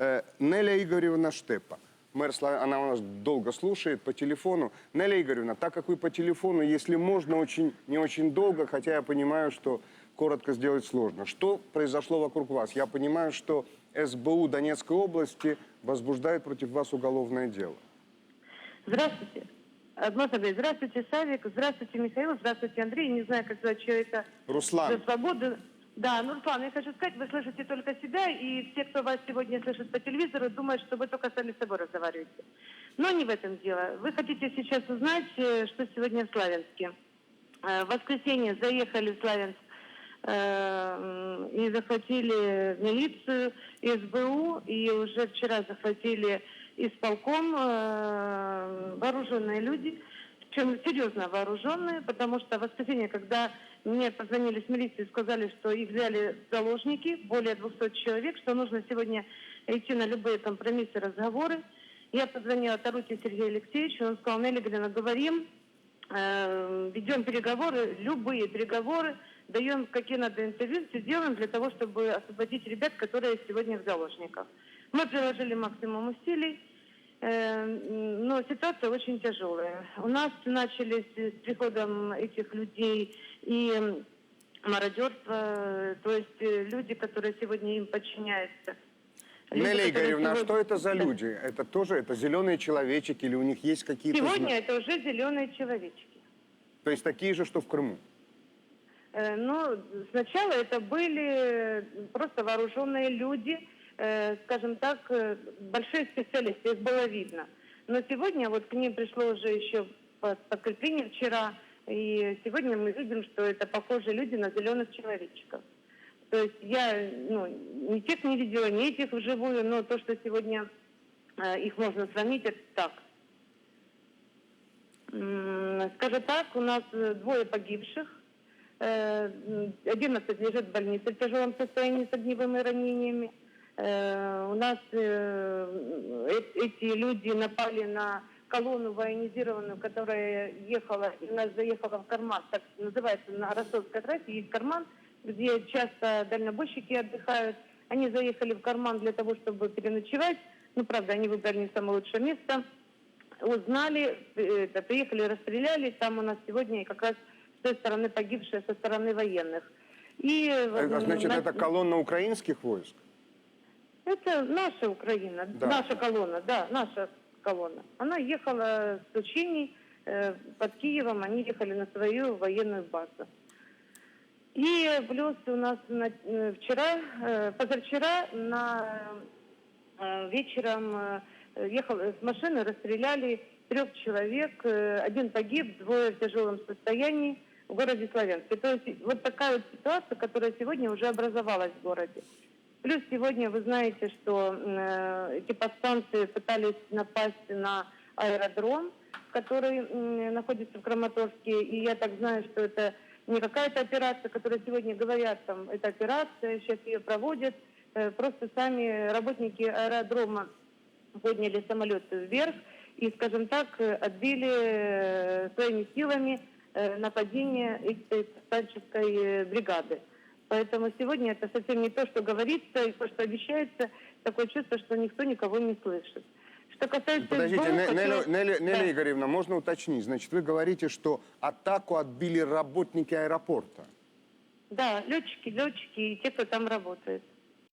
Э, Неля Игоревна Штепа. Мэр, она у нас долго слушает по телефону. Неля Игоревна, так как вы по телефону, если можно, очень, не очень долго, хотя я понимаю, что коротко сделать сложно. Что произошло вокруг вас? Я понимаю, что СБУ Донецкой области возбуждает против вас уголовное дело. Здравствуйте. Одно собой. Здравствуйте, Савик. Здравствуйте, Михаил. Здравствуйте, Андрей. Не знаю, как зовут человека Руслан. за свободу. Да, ну, Руслан, я хочу сказать, вы слышите только себя, и все, кто вас сегодня слышит по телевизору, думают, что вы только сами с собой разговариваете. Но не в этом дело. Вы хотите сейчас узнать, э, что сегодня в Славянске. Э, В воскресенье заехали в Славянск э, и захватили милицию, СБУ, и уже вчера захватили исполком вооруженные люди, причем серьезно вооруженные, потому что в воскресенье, когда мне позвонили с милиции и сказали, что их взяли заложники, более 200 человек, что нужно сегодня идти на любые компромиссы, разговоры. Я позвонила Таруте Сергею Алексеевичу, он сказал, Нелли Галина, говорим, э, ведем переговоры, любые переговоры, даем какие надо интервью, все делаем для того, чтобы освободить ребят, которые сегодня в заложниках. Мы приложили максимум усилий, но ситуация очень тяжелая. У нас начались с приходом этих людей и мародерство, то есть э, люди, которые сегодня им подчиняются. Которые Игоревна, а сегодня- что это за люди? Это тоже это зеленые человечки или у них есть какие-то... Сегодня это уже зеленые человечки. То есть такие же, что в Крыму? Э, Ну, сначала это были просто вооруженные люди, э, скажем так, э, большие специалисты, их было видно. Но сегодня вот к ним пришло уже еще по- подкрепление вчера, и сегодня мы видим, что это похожие люди на зеленых человечков. То есть я ну, ни тех не видела, ни этих вживую, но то, что сегодня э, их можно сравнить, это так. Скажем так, у нас э, двое погибших, Э, м, 11 лежит в больнице в тяжелом состоянии с огневыми ранениями. Э, У нас э, э- эти люди напали на колонну военизированную, которая ехала, у нас заехала в карман, так называется, на Ростовской трассе есть карман, где часто дальнобойщики отдыхают. Они заехали в карман для того, чтобы переночевать. Ну, правда, они выбрали не самое лучшее место узнали, это, приехали, расстреляли. Там у нас сегодня как раз с той стороны погибшие, со стороны военных. И, э, Это, значит, на- это колонна украинских войск? Это наша Украина, Да. наша колонна, да, наша колонна. Она ехала с учений э, под Киевом, они ехали на свою военную базу. И плюс у нас на- э, вчера, э, позавчера на э, вечером э, ехал с машины, расстреляли трех человек, э, один погиб, двое в тяжелом состоянии в городе Славянске. То есть вот такая вот ситуация, которая сегодня уже образовалась в городе. Плюс сегодня вы знаете, что э, эти повстанцы пытались напасть на аэродром, который м, находится в Краматорске. И я так знаю, что это не какая-то операция, которая сегодня говорят, там, это операция, сейчас ее проводят. Э, просто сами работники аэродрома подняли самолет вверх и, скажем так, э, отбили э, своими силами э, нападение этой повстанческой э, бригады. Поэтому сегодня это совсем не то, что говорится и то, что обещается. Такое чувство, что никто никого не слышит. Что касается Подождите, СБУ, Не- хочу- Неля, Неля- Да. Игоревна, можно уточнить? Значит, вы говорите, что атаку отбили работники аэропорта. Да, летчики, летчики и те, кто там работает.